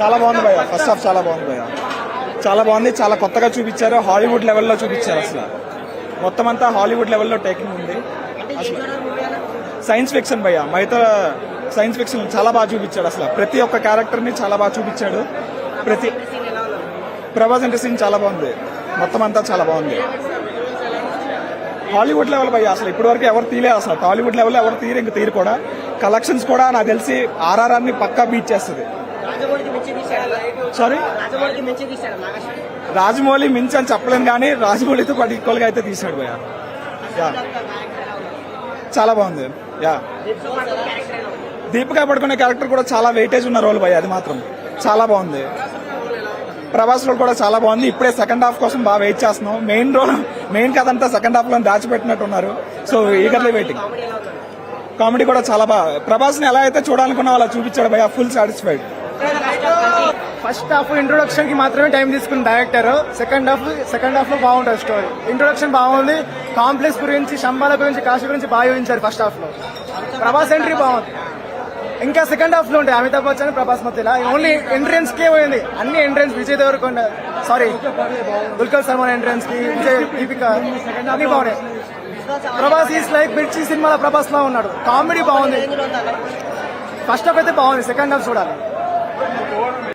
చాలా బాగుంది భయ ఫస్ట్ హాఫ్ చాలా బాగుంది భయ చాలా బాగుంది. చాలా కొత్తగా చూపించారు. హాలీవుడ్ లెవెల్లో చూపించారు అసలు. మొత్తం అంతా హాలీవుడ్ లెవెల్లో టేకింగ్ ఉంది. అసలు సైన్స్ ఫిక్షన్ భయ మిగతా సైన్స్ ఫిక్షన్ చాలా బాగా చూపించాడు అసలు. ప్రతి ఒక్క క్యారెక్టర్ని చాలా బాగా చూపించాడు. ప్రతి ప్రభాస్ అంటే సీన్ చాలా బాగుంది. మొత్తం అంతా చాలా బాగుంది. హాలీవుడ్ లెవెల్ భయ అసలు ఇప్పటి వరకు ఎవరు తీయలే అసలు. టాలీవుడ్ లెవెల్లో ఎవరు తీరు ఇంక తీరు కూడా. కలెక్షన్స్ కూడా నాకు తెలిసి ఆర్ఆర్ఆర్ని పక్కా బీట్ చేస్తుంది. సారీ రాజమౌళి మించి అని చెప్పలేను కానీ రాజమౌళితో పాటు ఈక్వల్గా అయితే తీసాడు భయ్య. యా. చాలా బాగుంది. యా. దీపికా పడుకునే క్యారెక్టర్ కూడా చాలా వెయిటేజ్ ఉన్న రోల్ భయ్య అది మాత్రం. చాలా బాగుంది. ప్రభాస్ రోల్ కూడా చాలా బాగుంది. ఇప్పుడే సెకండ్ హాఫ్ కోసం బాగా వెయిట్ చేస్తున్నాం. మెయిన్ రోల్ మెయిన్ కథ అంతా సెకండ్ హాఫ్లో దాచిపెట్టినట్టున్నారు. సో ఈగర్లీ వెయిటింగ్ కామెడీ కూడా చాలా బాగా ప్రభాస్ని ఎలా అయితే చూడాలనుకున్నా అలా చూపించాడు భయ్య ఫుల్ సాటిస్ఫైడ్ ఫస్ట్ హాఫ్ ఇంట్రొడక్షన్కి మాత్రమే టైం తీసుకుని డైరెక్టర్. సెకండ్ హాఫ్ సెకండ్ హాఫ్లో బాగుంటుంది స్టోరీ. ఇంట్రొడక్షన్ బాగుంది. కాంప్లెక్స్ గురించి శంబాల గురించి కాశీ గురించి బాగా చూపించారు ఫస్ట్ హాఫ్లో ప్రభాస్ ఎంట్రీ బాగుంది. ఇంకా సెకండ్ హాఫ్లో ఉంటాయి. అమితాబ్ బచ్చన్ ప్రభాస్ మధ్యలో. ఓన్లీ ఎంట్రెన్స్ కే పోయింది. అన్ని ఎంట్రెన్స్ విజయ్ దేవరకొండ సారీ దుల్కర్ సల్మాన్ ఎంట్రెన్స్కి విజయ్ దీపిక అన్ని బాగున్నాయి. ప్రభాస్ ఈస్ లైక్ మిర్చి సినిమాలో ప్రభాస్ లా ఉన్నాడు. కామెడీ బాగుంది. ఫస్ట్ హాఫ్ అయితే బాగుంది. సెకండ్ హాఫ్ చూడాలి.